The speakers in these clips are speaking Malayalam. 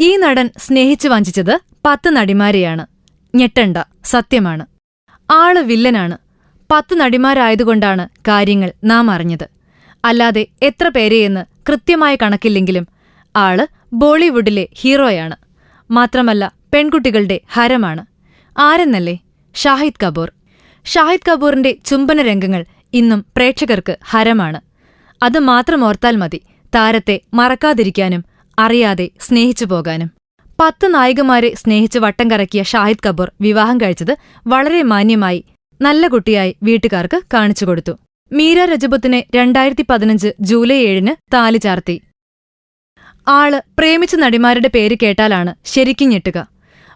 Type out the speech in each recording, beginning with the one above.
ഈ നടൻ സ്നേഹിച്ചു വഞ്ചിച്ചത് പത്ത് നടിമാരെയാണ്. ഞെട്ടണ്ട സത്യമാണ്. ആൾ വില്ലനാണ്. പത്ത് നടിമാരായതുകൊണ്ടാണ് കാര്യങ്ങൾ നാം അറിഞ്ഞത്. അല്ലാതെ എത്ര പേരെയെന്ന് കൃത്യമായ കണക്കില്ലെങ്കിലും ആൾ ബോളിവുഡിലെ ഹീറോയാണ്. മാത്രമല്ല പെൺകുട്ടികളുടെ ഹരമാണ്. ആരെന്നല്ലേ? ഷാഹിദ് കപൂർ. ഷാഹിദ് കപൂറിന്റെ ചുംബന രംഗങ്ങൾ ഇന്നും പ്രേക്ഷകർക്ക് ഹരമാണ്. അത് മാത്രം ഓർത്താൽ മതി. താരത്തെ മറക്കാതിരിക്കാനും അറിയാതെ സ്നേഹിച്ചു പോകാനും. പത്ത് നായികമാരെ സ്നേഹിച്ച് വട്ടം കറക്കിയ ഷാഹിദ് കപൂർ വിവാഹം കഴിച്ചത് വളരെ മാന്യമായി നല്ല കുട്ടിയായി വീട്ടുകാർക്ക് കാണിച്ചു കൊടുത്തു. മീര രജപുത്തിനെ രണ്ടായിരത്തി പതിനഞ്ച് ജൂലൈ ഏഴിന് താലി ചാർത്തി. ആൾ പ്രേമിച്ച നടിമാരുടെ പേര് കേട്ടാലാണ് ശരിക്കും ഞെട്ടുക.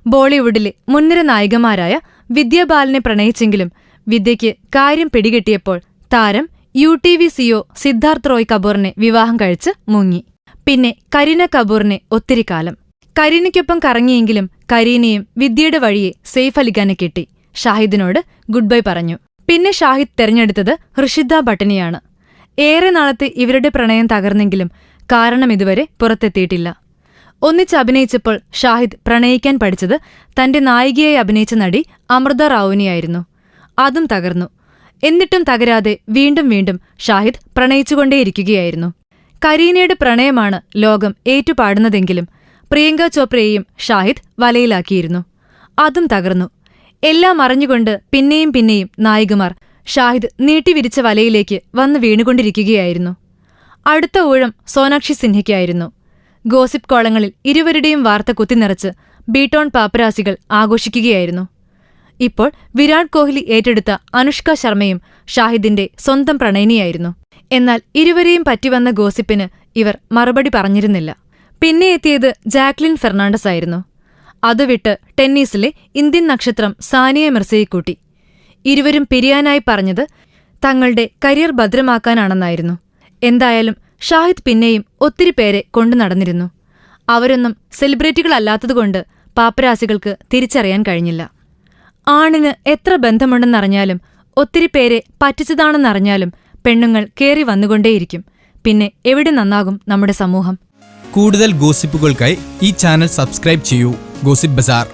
ബോളിവുഡിലെ മുൻനിര നായികമാരായ വിദ്യാബാലനെ പ്രണയിച്ചെങ്കിലും വിദ്യയ്ക്ക് കാര്യം പിടികിട്ടിയപ്പോൾ താരം U T V CEO Siddharth Roy കപൂറിനെ വിവാഹം കഴിച്ച് മുങ്ങി. പിന്നെ കരീന കപൂറിനെ ഒത്തിരി കാലം. കരീനയ്ക്കൊപ്പം കറങ്ങിയെങ്കിലും കരീനയും വിദ്യയുടെ വഴിയെ സെയ്ഫ് അലിഖാനെ കിട്ടി. ഷാഹിദിനോട് ഗുഡ് ബൈ പറഞ്ഞു. പിന്നെ ഷാഹിദ് തെരഞ്ഞെടുത്തത് ഋഷിദ ഭട്ടിനെയാണ്. ഏറെ നാളത്തെ ഇവരുടെ പ്രണയം തകർന്നെങ്കിലും കാരണം ഇതുവരെ പുറത്തെത്തിയിട്ടില്ല. ഒന്നിച്ച് അഭിനയിച്ചപ്പോൾ ഷാഹിദ് പ്രണയിക്കാൻ പഠിച്ചത് തന്റെ നായികയായി അഭിനയിച്ച നടി അമൃത റാവുനിയായിരുന്നു. അതും തകർന്നു. എന്നിട്ടും തകരാതെ വീണ്ടും വീണ്ടും ഷാഹിദ് പ്രണയിച്ചുകൊണ്ടേയിരിക്കുകയായിരുന്നു. കരീനയുടെ പ്രണയമാണ് ലോകം ഏറ്റുപാടുന്നതെങ്കിലും പ്രിയങ്ക ചോപ്രയെയും ഷാഹിദ് വലയിലാക്കിയിരുന്നു. അതും തകർന്നു. എല്ലാം അറിഞ്ഞുകൊണ്ട് പിന്നെയും പിന്നെയും നായികമാർ ഷാഹിദ് നീട്ടിവിരിച്ച വലയിലേക്ക് വന്ന് വീണുകൊണ്ടിരിക്കുകയായിരുന്നു. അടുത്ത ഊഴം സോനാക്ഷി സിൻഹയ്ക്കായിരുന്നു. ഗോസിപ്പ് കോളങ്ങളിൽ ഇരുവരുടെയും വാർത്ത കുത്തിനിറച്ച് ബീട്ടോൺ പാപ്പരാസികൾ ആഘോഷിക്കുകയായിരുന്നു. ഇപ്പോൾ വിരാട് കോഹ്ലി ഏറ്റെടുത്ത അനുഷ്ക ശർമ്മയും ഷാഹിദിന്റെ സ്വന്തം പ്രണയിനിയായിരുന്നു. എന്നാൽ ഇരുവരെയും പറ്റിവന്ന ഗോസിപ്പിന് ഇവർ മറുപടി പറഞ്ഞിരുന്നില്ല. പിന്നെ എത്തിയത് ജാക്ലിൻ ഫെർണാണ്ടസ് ആയിരുന്നു. അതുവിട്ട് ടെന്നീസിലെ ഇന്ത്യൻ നക്ഷത്രം സാനിയ മിർസയെ കൂട്ടി ഇരുവരും പിരിയാനായി പറഞ്ഞത് തങ്ങളുടെ കരിയർ ഭദ്രമാക്കാനാണെന്നായിരുന്നു. എന്തായാലും ഷാഹിദ് പിന്നെയും ഒത്തിരി പേരെ കൊണ്ടു നടന്നിരുന്നു. അവരൊന്നും സെലിബ്രിറ്റികളല്ലാത്തതുകൊണ്ട് പാപ്പരാസികൾക്ക് തിരിച്ചറിയാൻ കഴിഞ്ഞില്ല. ആണിന് എത്ര ബന്ധമുണ്ടെന്നറിഞ്ഞാലും ഒത്തിരി പേരെ പറ്റിച്ചതാണെന്നറിഞ്ഞാലും പെണ്ണുങ്ങൾ കേറി വന്നുകൊണ്ടേയിരിക്കും. പിന്നെ എവിടെ നന്നാകും നമ്മുടെ സമൂഹം? കൂടുതൽ ഗോസിപ്പുകൾക്കായി ഈ ചാനൽ സബ്സ്ക്രൈബ് ചെയ്യൂ. Gossip bazaar.